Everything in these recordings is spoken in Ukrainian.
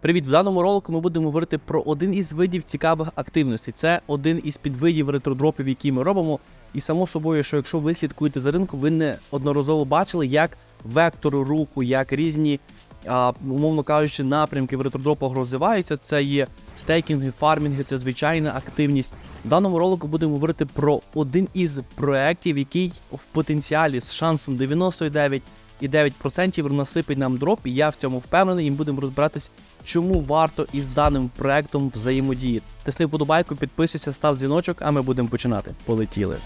Привіт! В даному ролику ми будемо говорити про один із видів цікавих активностей. Це один із підвидів ретродропів, які ми робимо. І само собою, що якщо ви слідкуєте за ринком, ви неодноразово бачили, як вектори руху, як різні, а, умовно кажучи, напрямки в ретродропах розвиваються. Це є стейкінги, фармінги, це звичайна активність. В даному ролику будемо говорити про один із проєктів, який в потенціалі з шансом 99 і 9% насипить нам дроп, і я в цьому впевнений, і будемо розбиратись, чому варто із даним проектом взаємодіяти. Тисни вподобайку, підписуйся, став дзвіночок, а ми будемо починати. Полетіли.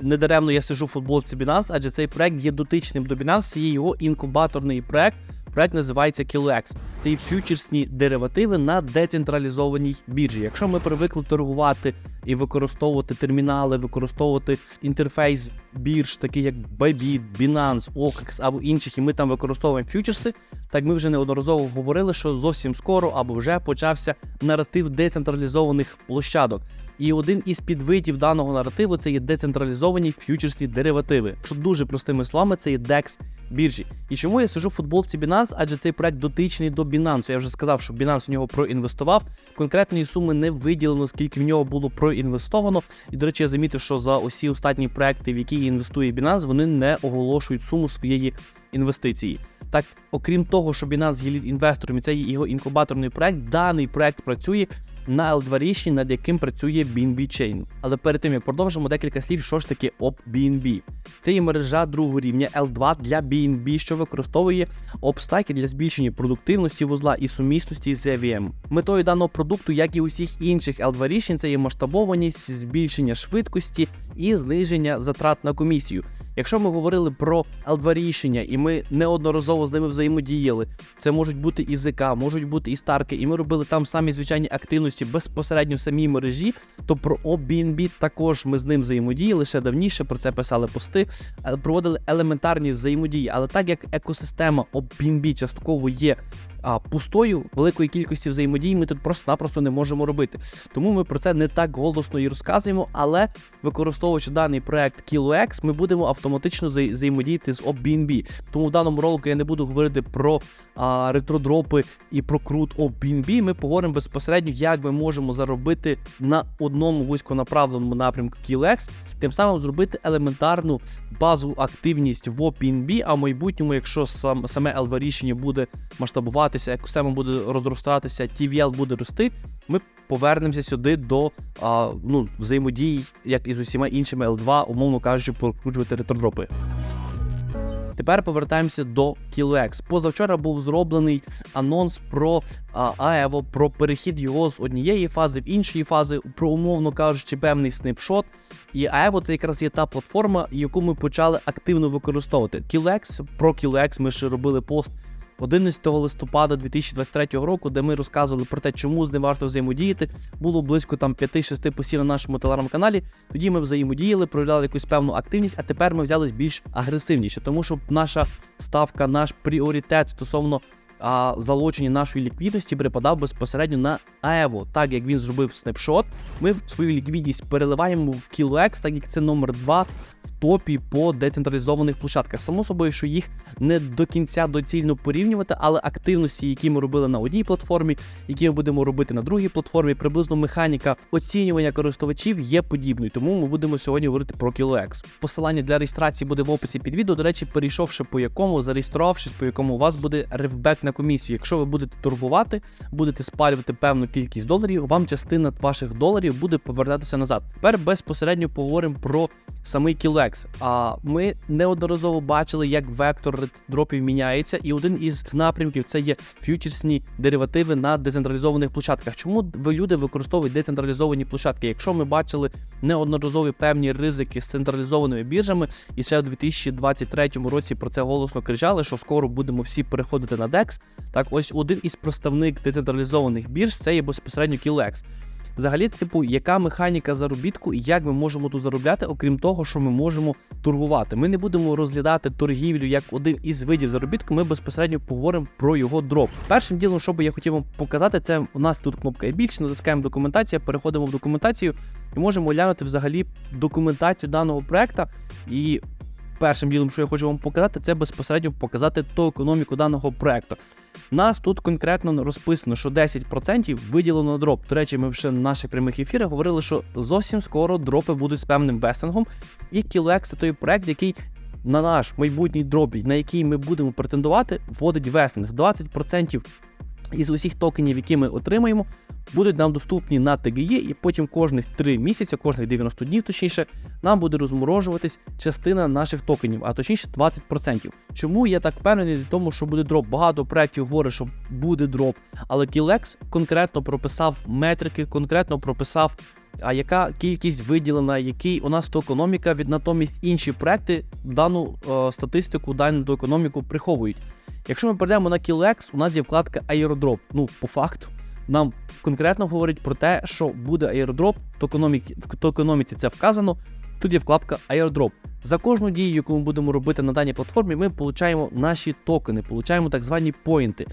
Недаремно я сижу в футболці Binance, адже цей проект є дотичним до Binance, є його інкубаторний проект. Проект називається KiloX. Це є фьючерсні деривативи на децентралізованій біржі. Якщо ми привикли торгувати і використовувати термінали, використовувати інтерфейс бірж, такі як Bybit, Binance, OKEX або інших, і ми там використовуємо фьючерси, так ми вже неодноразово говорили, що зовсім скоро або вже почався наратив децентралізованих площадок. І один із підвидів даного наративу це є децентралізовані фьючерсні деривативи. Що дуже простими словами, це є DEX біржі. І чому я сижу в футболці Binance? Адже цей проект дотичний до Binance. Я вже сказав, що Binance в нього проінвестував. Конкретної суми не виділено, скільки в нього було проінвестовано. І, до речі, я замітив, що за усі останні проекти, в які інвестує Binance, вони не оголошують суму своєї інвестиції. Так, окрім того, що Binance є інвестором, і це є його інкубаторний проект, даний проект працює на L2 рішенні, над яким працює BNB Chain. Але перед тим як продовжимо декілька слів, що ж таке OP-BNB. Це є мережа другого рівня L2 для BNB, що використовує обстаки для збільшення продуктивності вузла і сумісності з EVM. Метою даного продукту, як і усіх інших L2 рішень, це є масштабованість, збільшення швидкості і зниження затрат на комісію. Якщо ми говорили про L2 рішення, і ми неодноразово з ними взаємодіяли, це можуть бути і ЗК, можуть бути і старки, і ми робили там самі звичайні активності безпосередньо в самій мережі, то про OBNB також ми з ним взаємодіяли ще давніше, про це писали пости, е, проводили елементарні взаємодії. Але так як екосистема OBNB частково є а, пустою великої кількості взаємодій ми тут просто-напросто не можемо робити. Тому ми про це не так голосно і розказуємо, але використовуючи даний проект KiloX, ми будемо автоматично взаємодіяти з OBNB. Тому в даному ролику я не буду говорити про а, ретродропи і про крут OBNB. Ми поговоримо безпосередньо, як ми можемо заробити на одному вузьконаправленому напрямку KiloX, тим самим зробити елементарну базову активність в OPNB, а в майбутньому, якщо сам, саме LV рішення буде масштабуватися, екосистема буде розростатися, TVL буде рости, ми повернемося сюди до а, ну, взаємодії, як і з усіма іншими L2, умовно кажучи, прокручувати ретродропи. Тепер повертаємося до KiloX. Позавчора був зроблений анонс про Аево, про перехід його з однієї фази в іншої фази, про умовно кажучи, певний снипшот. І Aevo це якраз є та платформа, яку ми почали активно використовувати. KiloX, про KiloX ми ще робили пост 11 листопада 2023 року, де ми розказували про те, чому з ним варто взаємодіяти. Було близько там 5-6 посів на нашому телеграм-каналі. Тоді ми взаємодіяли, проявляли якусь певну активність, а тепер ми взялись більш агресивніше, тому що наша ставка, наш пріоритет стосовно а, залучення нашої ліквідності припадав безпосередньо на Аево. Так як він зробив снапшот, ми свою ліквідність переливаємо в KiloX, так як це номер 2 в топі по децентралізованих площадках. Само собою, що їх не до кінця доцільно порівнювати, але активності, які ми робили на одній платформі, які ми будемо робити на другій платформі, приблизно механіка оцінювання користувачів є подібною. Тому ми будемо сьогодні говорити про KiloX. Посилання для реєстрації буде в описі під відео. До речі, перейшовши по якому, зареєструвавшись, по якому у вас буде ревбек на комісію. Якщо ви будете торгувати, будете спалювати певну кількість доларів, вам частина ваших доларів буде повертатися назад. Тепер безпосередньо поговоримо про самий KiloX. А ми неодноразово бачили, як вектор дропів міняється, і один із напрямків це є фьючерсні деривативи на децентралізованих площадках. Чому люди використовують децентралізовані площадки? Якщо ми бачили неодноразові певні ризики з централізованими біржами, і ще в 2023 році про це голосно кричали, що скоро будемо всі переходити на DEX. Так, ось один із представник децентралізованих бірж це є безпосередньо KiloX. Взагалі, типу, яка механіка заробітку і як ми можемо тут заробляти, окрім того, що ми можемо торгувати. Ми не будемо розглядати торгівлю як один із видів заробітку. Ми безпосередньо поговоримо про його дроп. Першим ділом, що би я хотів вам показати, це у нас тут кнопка є більше, натискаємо документація, переходимо в документацію і можемо глянути взагалі документацію даного проекту. І першим ділом, що я хочу вам показати, це безпосередньо показати ту економіку даного проекту. Нас тут конкретно розписано, що 10% виділено на дроп. До речі, ми вже на наших прямих ефірах говорили, що зовсім скоро дропи будуть з певним вестингом. І Kilex це той проект, який на наш майбутній дроп, на який ми будемо претендувати, вводить вестинг. 20% із усіх токенів, які ми отримаємо, будуть нам доступні на TGE, і потім кожних 3 місяці, кожних 90 днів, точніше, нам буде розморожуватись частина наших токенів, а точніше 20%. Чому я так впевнений тому, що буде дроп? Багато проєктів говорить, що буде дроп, але Kilex конкретно прописав метрики, конкретно прописав. А яка кількість виділена, який у нас токеноміка, від натомість інші проекти дану е, статистику, дану економіку приховують. Якщо ми перейдемо на KillX, у нас є вкладка Airdrop. Ну, по факту, нам конкретно говорить про те, що буде airdrop, в токеноміці, в токеноміці це вказано. Тут є вкладка Airdrop. За кожну дію, яку ми будемо робити на даній платформі, ми получаємо наші токени, получаємо так звані поінти.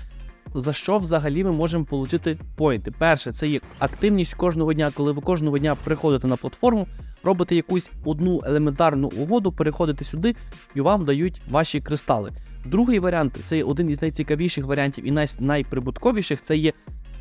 За що взагалі ми можемо отримати поінти? Перше, це є активність кожного дня, коли ви кожного дня приходите на платформу, робите якусь одну елементарну угоду, переходите сюди і вам дають ваші кристали. Другий варіант це є один із найцікавіших варіантів і най- найприбутковіших. Це є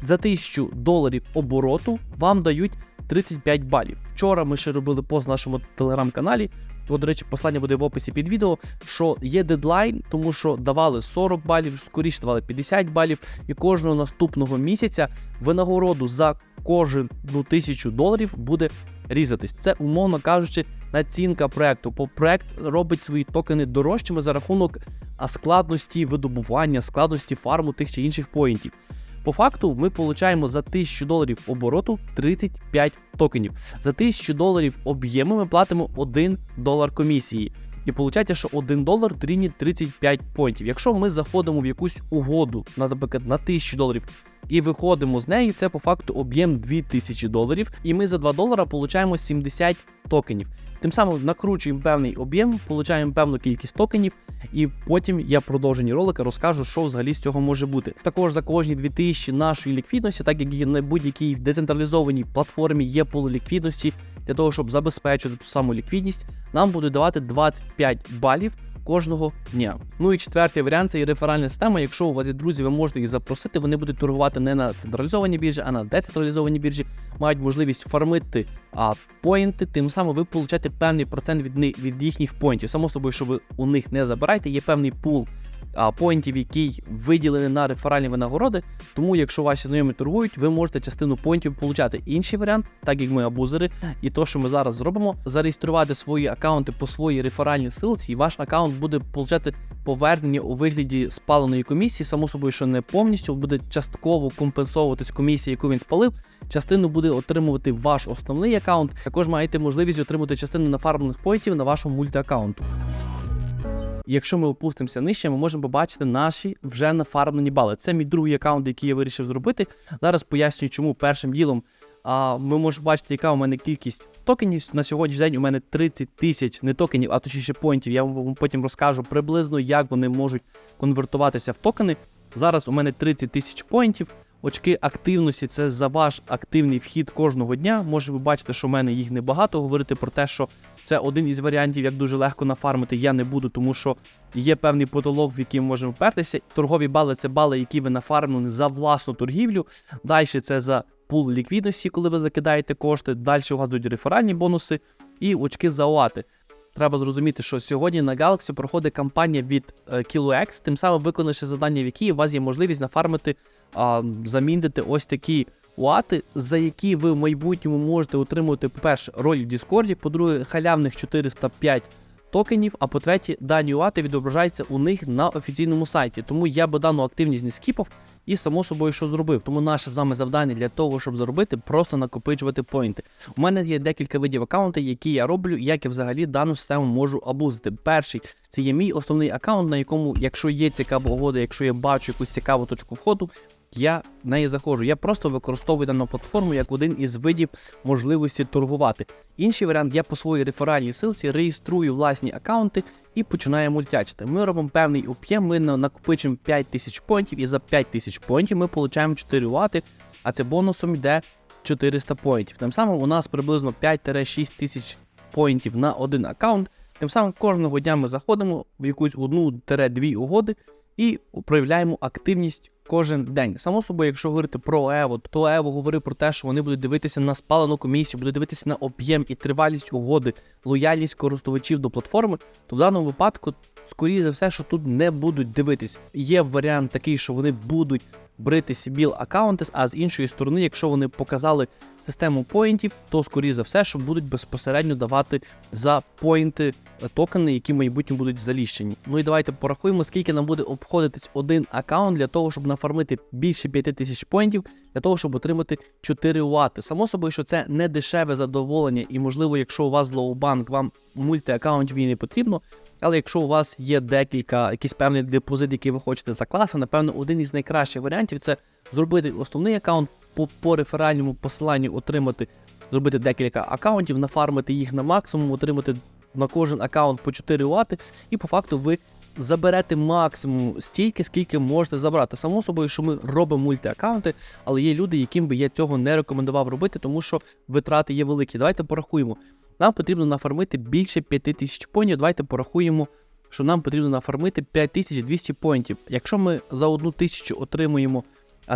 за 1000 доларів обороту вам дають 35 балів. Вчора ми ще робили пост в нашому телеграм-каналі. От, до речі, послання буде в описі під відео, що є дедлайн, тому що давали 40 балів, скоріше давали 50 балів, і кожного наступного місяця винагороду за кожну тисячу доларів буде різатись. Це, умовно кажучи, націнка проекту. Бо проект робить свої токени дорожчими за рахунок складності видобування, складності фарму тих чи інших поінтів. По факту ми получаємо за 1000 доларів обороту 35 токенів. За 1000 доларів об'єму ми платимо 1 долар комісії. І виходить, що 1 долар дорівнює 35 поінтів. Якщо ми заходимо в якусь угоду, на, наприклад, на 1000 доларів і виходимо з неї, це по факту об'єм 2000 доларів, і ми за 2 долара получаємо 70 токенів. Тим самим накручуємо певний об'єм, получаємо певну кількість токенів, і потім я в продовженні ролика розкажу, що взагалі з цього може бути. Також за кожні 2000 нашої ліквідності, так як і на будь-якій децентралізованій платформі є пул ліквідності, для того, щоб забезпечити ту саму ліквідність, нам будуть давати 25 балів. Кожного дня. Ну і четвертий варіант це і реферальна система. Якщо у вас є друзі, ви можете їх запросити. Вони будуть торгувати не на централізованій біржі, а на децентралізованій біржі. Мають можливість фармити а, поінти. Тим самим ви получаєте певний процент від від їхніх поінтів. Само собою, що ви у них не забираєте, є певний пул поінтів, який виділений на реферальні винагороди. Тому, якщо ваші знайомі торгують, ви можете частину поінтів получати. Інший варіант, так як ми абузери, і то, що ми зараз зробимо, зареєструвати свої аккаунти по своїй реферальній силці, і ваш аккаунт буде получати повернення у вигляді спаленої комісії. Само собою, що не повністю буде частково компенсовуватись комісія, яку він спалив. Частину буде отримувати ваш основний аккаунт. Також маєте можливість отримати частину нафармлених поінтів на вашому мультиаккаунту. Якщо ми опустимося нижче, ми можемо побачити наші вже нафармлені бали. Це мій другий аккаунт, який я вирішив зробити. Зараз пояснюю, чому першим ділом а, ми можемо бачити, яка у мене кількість токенів. На сьогоднішній день у мене 30 тисяч не токенів, а точніше поінтів. Я вам потім розкажу приблизно, як вони можуть конвертуватися в токени. Зараз у мене 30 тисяч поінтів. Очки активності це за ваш активний вхід кожного дня. Може, ви бачите, що в мене їх небагато. Говорити про те, що це один із варіантів, як дуже легко нафармити, я не буду, тому що є певний потолок, в який ми можемо впертися. Торгові бали це бали, які ви нафармили за власну торгівлю. Далі це за пул ліквідності, коли ви закидаєте кошти. Далі у вас будуть реферальні бонуси і очки за оати. Треба зрозуміти, що сьогодні на Galaxy проходить кампанія від е, KiloX, тим самим виконавши завдання, в якій у вас є можливість нафармити, а, замінити ось такі уати, за які ви в майбутньому можете отримувати, по-перше, роль в Discord, по-друге, халявних 405 токенів, а по-третє, дані уати відображаються у них на офіційному сайті. Тому я би дану активність не скіпав і само собою що зробив. Тому наше з вами завдання для того, щоб заробити, просто накопичувати поінти. У мене є декілька видів аккаунтів, які я роблю, як я взагалі дану систему можу абузити. Перший це є мій основний аккаунт, на якому, якщо є цікава угода, якщо я бачу якусь цікаву точку входу, я в неї заходжу. Я просто використовую дану платформу як один із видів можливості торгувати. Інший варіант, я по своїй реферальній силці реєструю власні аккаунти і починаю мультячити. Ми робимо певний об'єм, ми на- накопичуємо 5 тисяч поінтів, і за 5 тисяч поінтів ми отримуємо 4 вати, а це бонусом йде 400 поінтів. Тим самим у нас приблизно 5-6 тисяч поінтів на один аккаунт. Тим самим кожного дня ми заходимо в якусь одну-дві угоди і проявляємо активність кожен день. Само собою, якщо говорити про Ево, то Ево говорив про те, що вони будуть дивитися на спалену комісію, будуть дивитися на об'єм і тривалість угоди, лояльність користувачів до платформи, то в даному випадку, скоріше за все, що тут не будуть дивитись. Є варіант такий, що вони будуть брити Сібіл аккаунти, а з іншої сторони, якщо вони показали систему поінтів, то скоріше за все, що будуть безпосередньо давати за поінти е, токени, які в майбутньому будуть заліщені. Ну і давайте порахуємо, скільки нам буде обходитись один аккаунт для того, щоб нафармити більше 5 тисяч поінтів, для того, щоб отримати 4 вати. Само собою, що це не дешеве задоволення, і можливо, якщо у вас злоубанк, вам мультиаккаунтів і не потрібно. Але якщо у вас є декілька, якийсь певний депозит, який ви хочете закласти, напевно, один із найкращих варіантів це зробити основний аккаунт по, по реферальному посиланню, отримати, зробити декілька аккаунтів, нафармити їх на максимум, отримати на кожен аккаунт по 4 вати, і по факту ви заберете максимум стільки, скільки можете забрати. Само собою, що ми робимо мультиаккаунти, але є люди, яким би я цього не рекомендував робити, тому що витрати є великі. Давайте порахуємо. Нам потрібно нафармити більше 5000 поінтів. Давайте порахуємо, що нам потрібно нафармити 5200 поінтів. Якщо ми за одну тисячу отримуємо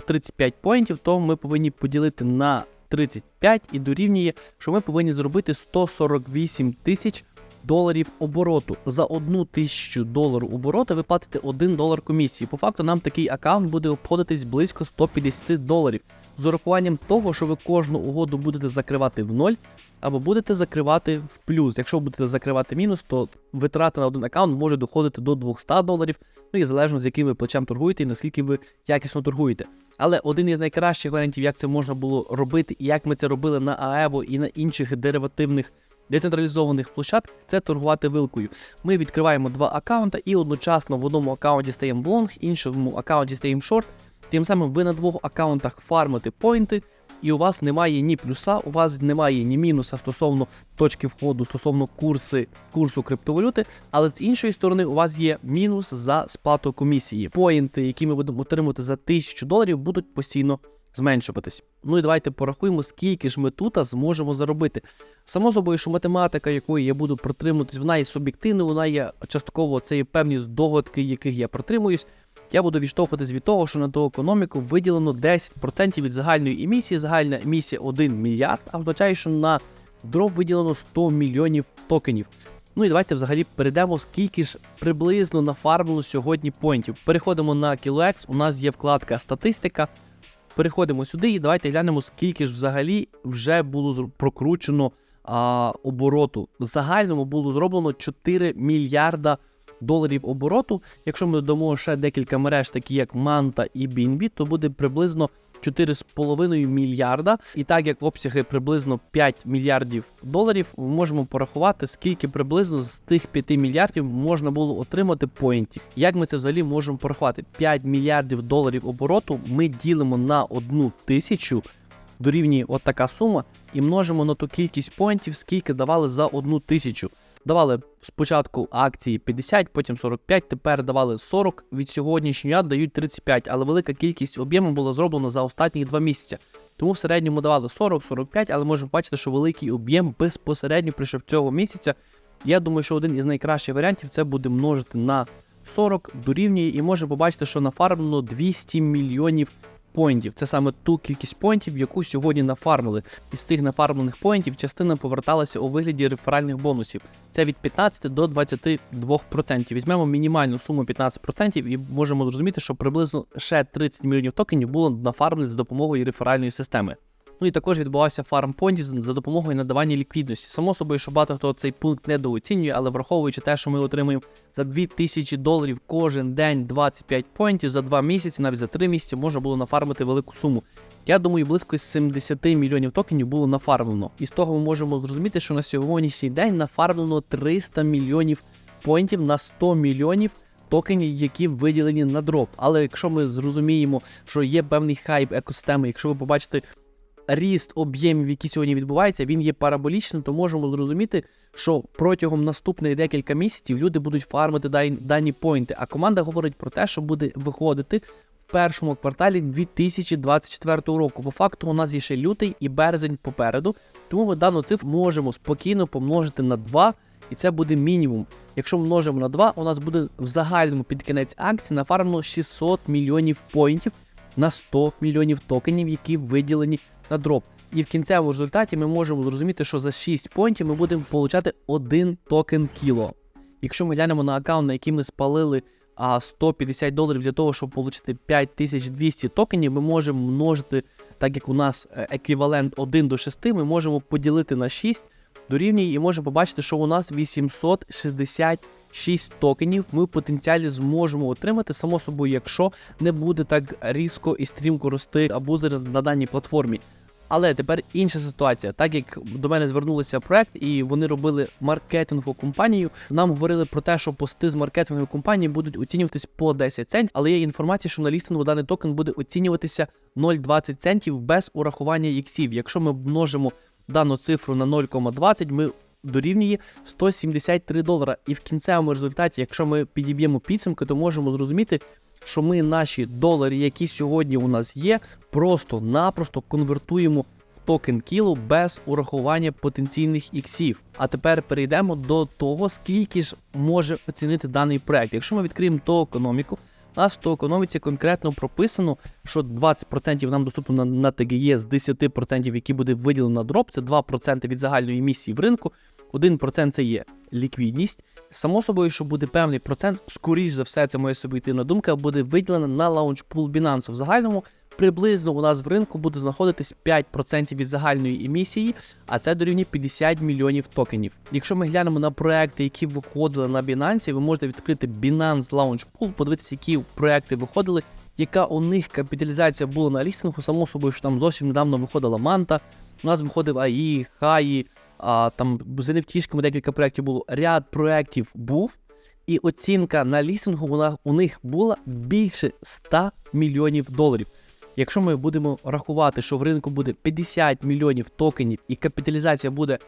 35 поінтів, то ми повинні поділити на 35 і дорівнює, що ми повинні зробити 148 тисяч доларів обороту. За одну тисячу доларів обороту ви платите 1 долар комісії. По факту нам такий аккаунт буде обходитись близько 150 доларів. З урахуванням того, що ви кожну угоду будете закривати в ноль, або будете закривати в плюс. Якщо будете закривати мінус, то витрати на один аккаунт може доходити до 200 доларів, ну і залежно з яким ви плечем торгуєте і наскільки ви якісно торгуєте. Але один із найкращих варіантів, як це можна було робити, і як ми це робили на АЕВО і на інших деривативних децентралізованих площадках, це торгувати вилкою. Ми відкриваємо два аккаунта і одночасно в одному аккаунті стаємо в лонг, іншому аккаунті стаємо шорт. Тим самим ви на двох аккаунтах фармите поінти, і у вас немає ні плюса, у вас немає ні мінуса стосовно точки входу, стосовно курси, курсу криптовалюти, але з іншої сторони у вас є мінус за сплату комісії. Поінти, які ми будемо отримувати за 1000 доларів, будуть постійно зменшуватись. Ну і давайте порахуємо, скільки ж ми тут зможемо заробити. Само собою, що математика, якої я буду протримуватись, вона є суб'єктивна, вона є частково це є певні здогадки, яких я протримуюсь. Я буду відштовхуватись від того, що на ту економіку виділено 10% від загальної емісії. Загальна емісія 1 мільярд, а означає, що на дроб виділено 100 мільйонів токенів. Ну і давайте взагалі перейдемо, скільки ж приблизно нафармлено сьогодні поінтів. Переходимо на KiloX, у нас є вкладка статистика. Переходимо сюди і давайте глянемо, скільки ж взагалі вже було прокручено а, обороту. В загальному було зроблено 4 мільярда доларів обороту. Якщо ми додамо ще декілька мереж, такі як Manta і BNB, то буде приблизно 4,5 мільярда. І так як обсяги приблизно 5 мільярдів доларів, ми можемо порахувати, скільки приблизно з тих 5 мільярдів можна було отримати поінтів. Як ми це взагалі можемо порахувати? 5 мільярдів доларів обороту ми ділимо на одну тисячу. Дорівнює от така сума, і множимо на ту кількість поінтів, скільки давали за одну тисячу. Давали спочатку акції 50, потім 45, тепер давали 40. Від сьогоднішнього дня дають 35, але велика кількість об'єму була зроблена за останні два місяці. Тому в середньому давали 40-45, але можемо бачити, що великий об'єм безпосередньо прийшов цього місяця. Я думаю, що один із найкращих варіантів це буде множити на 40 дорівнює, і можемо побачити, що нафармлено 200 мільйонів поінтів. Це саме ту кількість поінтів, яку сьогодні нафармили. Із тих нафармлених поінтів частина поверталася у вигляді реферальних бонусів. Це від 15 до 22%. Візьмемо мінімальну суму 15% і можемо зрозуміти, що приблизно ще 30 мільйонів токенів було нафармлено з допомогою реферальної системи. Ну і також відбувався фарм понтів за допомогою надавання ліквідності. Само собою, що багато хто цей пункт недооцінює, але враховуючи те, що ми отримуємо за 2000 доларів кожен день 25 поінтів за 2 місяці, навіть за 3 місяці можна було нафармити велику суму. Я думаю, близько 70 мільйонів токенів було нафармлено. І з того ми можемо зрозуміти, що на сьогоднішній день нафармлено 300 мільйонів поінтів на 100 мільйонів токенів, які виділені на дроп. Але якщо ми зрозуміємо, що є певний хайп екосистеми, якщо ви побачите ріст об'ємів, які сьогодні відбуваються, він є параболічним, то можемо зрозуміти, що протягом наступних декілька місяців люди будуть фармити дані поінти. А команда говорить про те, що буде виходити в першому кварталі 2024 року. По факту у нас є ще лютий і березень попереду, тому ми дану цифру можемо спокійно помножити на 2, і це буде мінімум. Якщо множимо на 2, у нас буде в загальному під кінець акції нафармлено 600 мільйонів поінтів на 100 мільйонів токенів, які виділені на дроп. І в кінцевому результаті ми можемо зрозуміти, що за 6 поінтів ми будемо получати 1 токен кіло. Якщо ми глянемо на аккаунт, на який ми спалили а, 150 доларів для того, щоб отримати 5200 токенів, ми можемо множити, так як у нас е, еквівалент 1 до 6, ми можемо поділити на 6 дорівнює і можемо побачити, що у нас 866 токенів ми в потенціалі зможемо отримати, само собою, якщо не буде так різко і стрімко рости абузери на даній платформі. Але тепер інша ситуація. Так як до мене звернулися проект, і вони робили маркетингову компанію. Нам говорили про те, що пости з маркетингової компанії будуть оцінюватись по 10 центів, але є інформація, що на лістингу даний токен буде оцінюватися 0,20 центів без урахування іксів. Якщо ми множимо дану цифру на 0,20, ми дорівнює 173 долара. І в кінцевому результаті, якщо ми підіб'ємо підсумки, то можемо зрозуміти, що ми наші долари, які сьогодні у нас є, просто-напросто конвертуємо в токен кіло без урахування потенційних іксів. А тепер перейдемо до того, скільки ж може оцінити даний проект. Якщо ми відкриємо ту економіку, у нас в ту економіці конкретно прописано, що 20% нам доступно на, на ТГЄ з 10%, які буде виділено на дроп, це 2% від загальної емісії в ринку, 1% це є ліквідність. Само собою, що буде певний процент, скоріш за все, це моя суб'єктивна думка, буде виділена на лаунчпул Binance. В загальному приблизно у нас в ринку буде знаходитись 5% від загальної емісії, а це дорівнює 50 мільйонів токенів. Якщо ми глянемо на проекти, які виходили на Binance, ви можете відкрити Binance Launch Pool, подивитися, які проекти виходили, яка у них капіталізація була на лістингу, само собою, що там зовсім недавно виходила Манта. У нас виходив АІ, Хаї, а, там з NFT декілька проєктів було. Ряд проєктів був, і оцінка на лісінгу вона у них була більше 100 мільйонів доларів. Якщо ми будемо рахувати, що в ринку буде 50 мільйонів токенів і капіталізація буде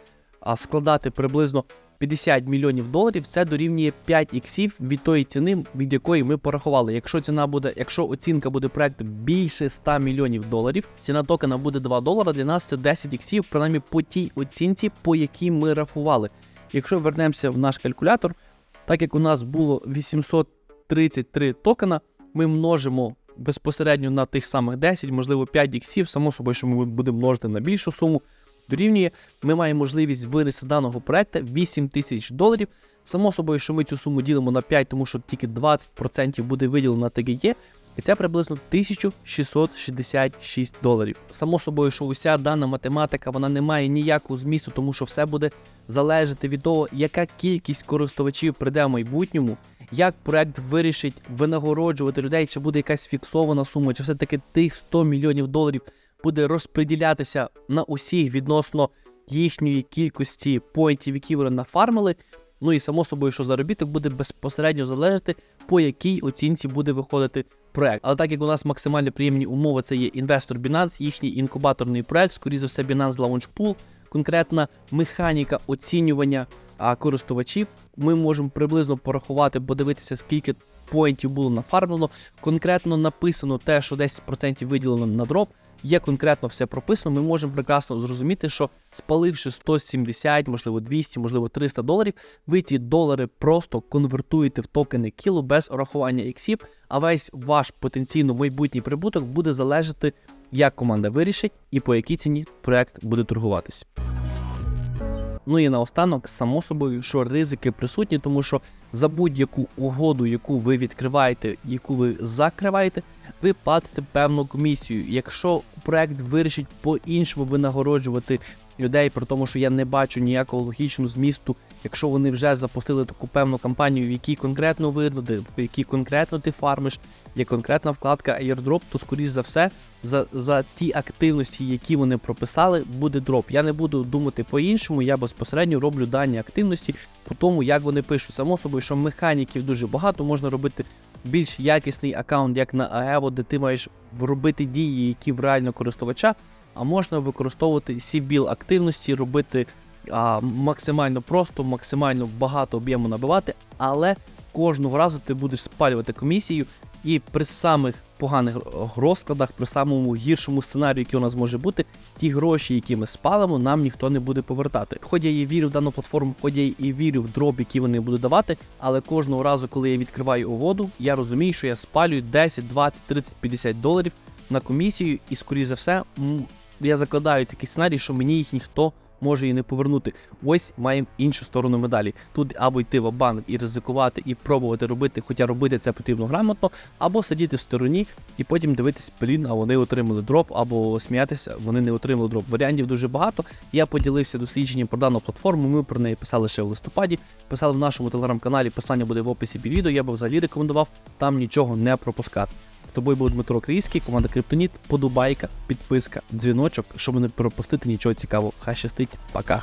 складати приблизно 50 мільйонів доларів, це дорівнює 5 іксів від тої ціни, від якої ми порахували. Якщо ціна буде, якщо оцінка буде проекту більше 100 мільйонів доларів, ціна токена буде 2 долара. Для нас це 10 іксів, принаймні по тій оцінці, по якій ми рахували. Якщо вернемося в наш калькулятор, так як у нас було 833 токена, ми множимо безпосередньо на тих самих 10, можливо 5 іксів, само собою, що ми будемо множити на більшу суму. Дорівнює, ми маємо можливість винести даного проекту 8 тисяч доларів. Само собою, що ми цю суму ділимо на 5, тому що тільки 20% буде виділено на ТГЄ, і це приблизно 1666 доларів. Само собою, що уся дана математика вона не має ніякого змісту, тому що все буде залежати від того, яка кількість користувачів прийде в майбутньому, як проект вирішить винагороджувати людей, чи буде якась фіксована сума, чи все-таки тих 100 мільйонів доларів буде розподілятися на усіх відносно їхньої кількості поінтів, які вони нафармили. Ну і само собою, що заробіток буде безпосередньо залежати, по якій оцінці буде виходити проект. Але так як у нас максимально приємні умови, це є інвестор Binance, їхній інкубаторний проект, скоріше за все, Binance Launch Pool, конкретна механіка оцінювання а, користувачів. Ми можемо приблизно порахувати, подивитися, скільки поінтів було нафармлено. Конкретно написано те, що 10% виділено на дроп. Є конкретно все прописано, ми можемо прекрасно зрозуміти, що спаливши 170, можливо 200, можливо 300 доларів, ви ті долари просто конвертуєте в токени кіло без урахування іксів, а весь ваш потенційно майбутній прибуток буде залежати, як команда вирішить і по якій ціні проект буде торгуватись. Ну і наостанок, само собою, що ризики присутні, тому що за будь-яку угоду, яку ви відкриваєте, яку ви закриваєте, ви платите певну комісію. Якщо проект вирішить по-іншому винагороджувати людей, при тому, що я не бачу ніякого логічного змісту, якщо вони вже запустили таку певну кампанію, в якій конкретно видно, де в якій конкретно ти фармиш, є конкретна вкладка airdrop, то скоріш за все, за, за ті активності, які вони прописали, буде дроп. Я не буду думати по-іншому, я безпосередньо роблю дані активності по тому, як вони пишуть. Само собою, що механіків дуже багато, можна робити більш якісний аккаунт, як на Aevo, де ти маєш робити дії, які в реально користувача, а можна використовувати CBIL активності, робити а, максимально просто, максимально багато об'єму набивати, але кожного разу ти будеш спалювати комісію, і при самих поганих розкладах, при самому гіршому сценарію, який у нас може бути, ті гроші, які ми спалимо, нам ніхто не буде повертати. Хоч я і вірю в дану платформу, хоч я і вірю в дроб, який вони будуть давати, але кожного разу, коли я відкриваю угоду, я розумію, що я спалюю 10, 20, 30, 50 доларів на комісію, і скоріш за все, я закладаю такий сценарій, що мені їх ніхто може і не повернути. Ось маємо іншу сторону медалі. Тут або йти в банк і ризикувати, і пробувати робити, хоча робити це потрібно грамотно, або сидіти в стороні і потім дивитись, блін, а вони отримали дроп, або сміятися, вони не отримали дроп. Варіантів дуже багато. Я поділився дослідженням про дану платформу. Ми про неї писали ще в листопаді. Писали в нашому телеграм-каналі. Посилання буде в описі під відео. Я би взагалі рекомендував там нічого не пропускати. Тобою був Дмитро Крійський, команда Криптоніт, подобайка, підписка, дзвіночок, щоб не пропустити нічого цікавого. Хай щастить, пока.